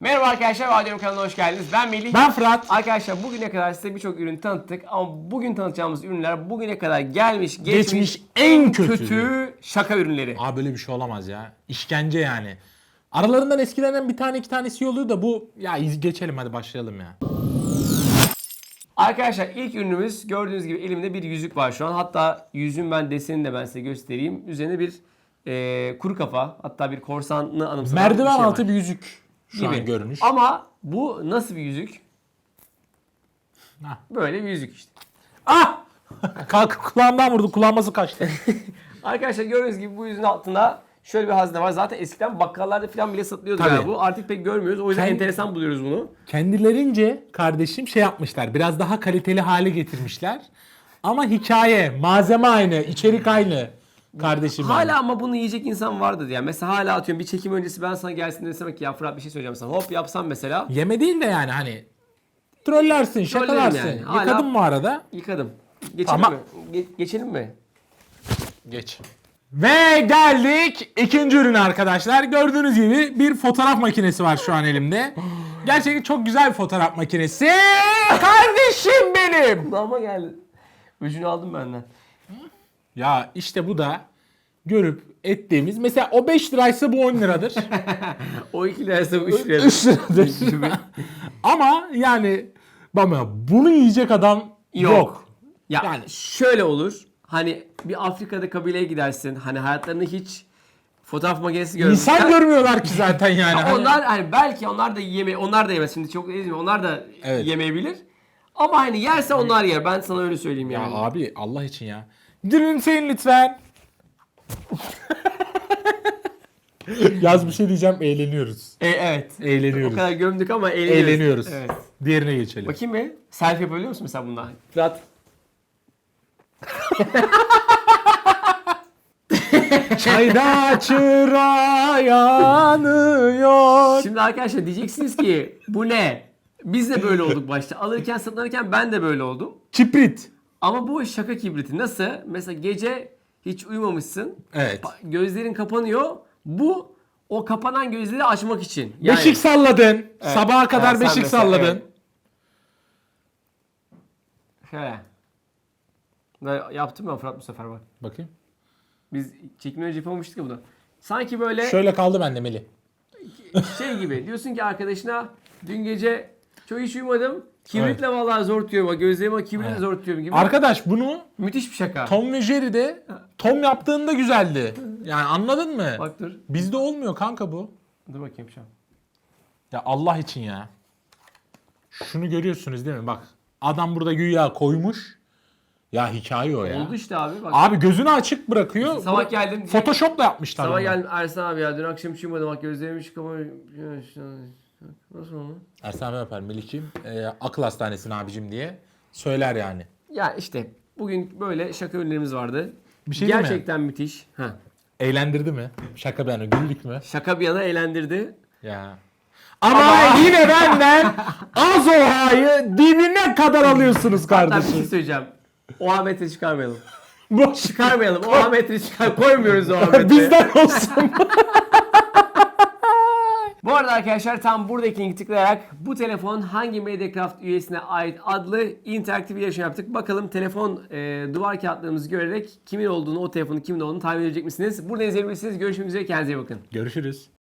Merhaba arkadaşlar, Vadyon kanalına hoş geldiniz. Ben Melih. Ben Fırat. Arkadaşlar bugüne kadar size birçok ürün tanıttık ama bugün tanıtacağımız ürünler bugüne kadar gelmiş, geçmiş, Geçmiş en kötü. şaka ürünleri. Abi böyle bir şey olamaz ya. İşkence yani. Aralarından eskilenen bir tane iki tanesi oluyor da bu ya iz- geçelim hadi başlayalım ya. Arkadaşlar ilk ürünümüz gördüğünüz gibi elimde bir yüzük var şu an. Hatta yüzüğün ben desenini de ben size göstereyim. Üzerine bir e, kuru kafa hatta bir korsanlı anımsatan Merdiven bir şey altı var. bir yüzük şu gibi. an görünüş. Ama bu nasıl bir yüzük? Ha. Böyle bir yüzük işte. Ah! Kalk kulağımdan vurdu. Kulağıması kaçtı. Arkadaşlar gördüğünüz gibi bu yüzün altında şöyle bir hazne var. Zaten eskiden bakkallarda falan bile satılıyordu Tabii. galiba bu. Artık pek görmüyoruz. O yüzden Kendi- enteresan buluyoruz bunu. Kendilerince kardeşim şey yapmışlar. Biraz daha kaliteli hale getirmişler. Ama hikaye, malzeme aynı, içerik aynı. Kardeşim yani. Hala ama bunu yiyecek insan vardır ya. Mesela hala atıyorum bir çekim öncesi ben sana gelsin desem ki ya Fırat bir şey söyleyeceğim sana. Hop yapsam mesela. Yeme değil de yani hani trollersin, şakalarsın. yani. Hala- Yıkadın mı arada? Yıkadım. Geçelim Tamam. mi? Ge- geçelim mi? Geç. Ve geldik ikinci ürüne arkadaşlar. Gördüğünüz gibi bir fotoğraf makinesi var şu an elimde. Gerçekten çok güzel bir fotoğraf makinesi. Kardeşim benim. Kulağıma geldi. Öcünü aldım benden. Ya işte bu da görüp ettiğimiz mesela o 5 liraysa bu 10 liradır. O 2 liraysa bu 3 lira. 3 liradır. Ama yani bana bunu yiyecek adam yok. Yok. Ya Yani- şöyle olur. Hani bir Afrika'da kabileye gidersin. Hani hayatlarında hiç fotoğraf makinesi görmüşler. İnsan görmüyorlar ki zaten yani. Ya Hani- onlar hani belki onlar da yeme onlar da yemez şimdi çok ezmiyor. Onlar da Evet. yemeyebilir. Ama hani yerse onlar yer. Ben sana öyle söyleyeyim Ya yani. abi Allah için ya. Gülümseyin lütfen. Yaz bir şey diyeceğim eğleniyoruz. E, evet. O Eğleniyoruz. kadar gömdük ama eğleniyoruz. Eğleniyoruz. Evet. Diğerine geçelim. Bakayım bir. Selfie yapabiliyor musun mesela bundan? Fırat. Çayda çıra yanıyor. Şimdi arkadaşlar diyeceksiniz ki bu ne? Biz de böyle olduk başta. Alırken satın alırken ben de böyle oldum. Kiprit. Ama bu şaka kibriti. Nasıl? Mesela gece hiç uyumamışsın. Evet. Pa- Gözlerin kapanıyor. Bu o kapanan gözleri açmak için. Yani, Beşik salladın. Sabaha kadar sen beşik mesela, salladın. evet. Ben yaptım ben Fırat bu sefer bak. Bakayım. Biz çekimden önce yapamamıştık ya bunu. Sanki böyle Şöyle kaldı bende Melih. şey gibi. Diyorsun ki arkadaşına dün gece çok hiç uyumadım. Kibritle vallahi zor tutuyorum. Bak Gözlerime kibritle zor tutuyorum gibi. Arkadaş bunu Müthiş bir şaka. Tom ve Jerry'de Tom yaptığında güzeldi. Yani anladın mı? Bak dur. Bizde olmuyor kanka bu. Dur bakayım şu an. Ya Allah için ya. Şunu görüyorsunuz değil mi? Bak adam burada güya koymuş. Ya hikaye o ya. Oldu işte abi. Bak. Abi gözünü açık bırakıyor. Sabah Bu- geldim. Photoshop'la yapmışlar Sabah bunu. geldim Ersan abi ya dün akşam hiç uyumadım bak gözlerimi hiç kapamayı. Nasıl abi yapar Melih'ciğim. e, akıl hastanesine abicim diye söyler yani. Ya işte bugün böyle şaka ürünlerimiz vardı. Bir şey değil mi? Gerçekten müthiş. Ha. Eğlendirdi mi? Şaka bir yana güldük mü? Şaka bir yana eğlendirdi. Ya. Ama, yine benden az ohayı dibine kadar alıyorsunuz Hatta bir şey kardeşim. söyleyeceğim. O Ahmet'i çıkarmayalım. Boş Çıkarmayalım. O Ahmet'i çıkar. Koymuyoruz o Ahmet'i. bizden olsun. Arada arkadaşlar tam buradaki linki tıklayarak bu telefon hangi Mediacraft üyesine ait adlı interaktif bir yarışma yaptık. Bakalım telefon e, duvar kağıtlarımızı görerek kimin olduğunu, o telefonun kimin olduğunu tahmin edecek misiniz? Buradan izleyebilirsiniz. Görüşmek üzere. Kendinize iyi bakın. Görüşürüz.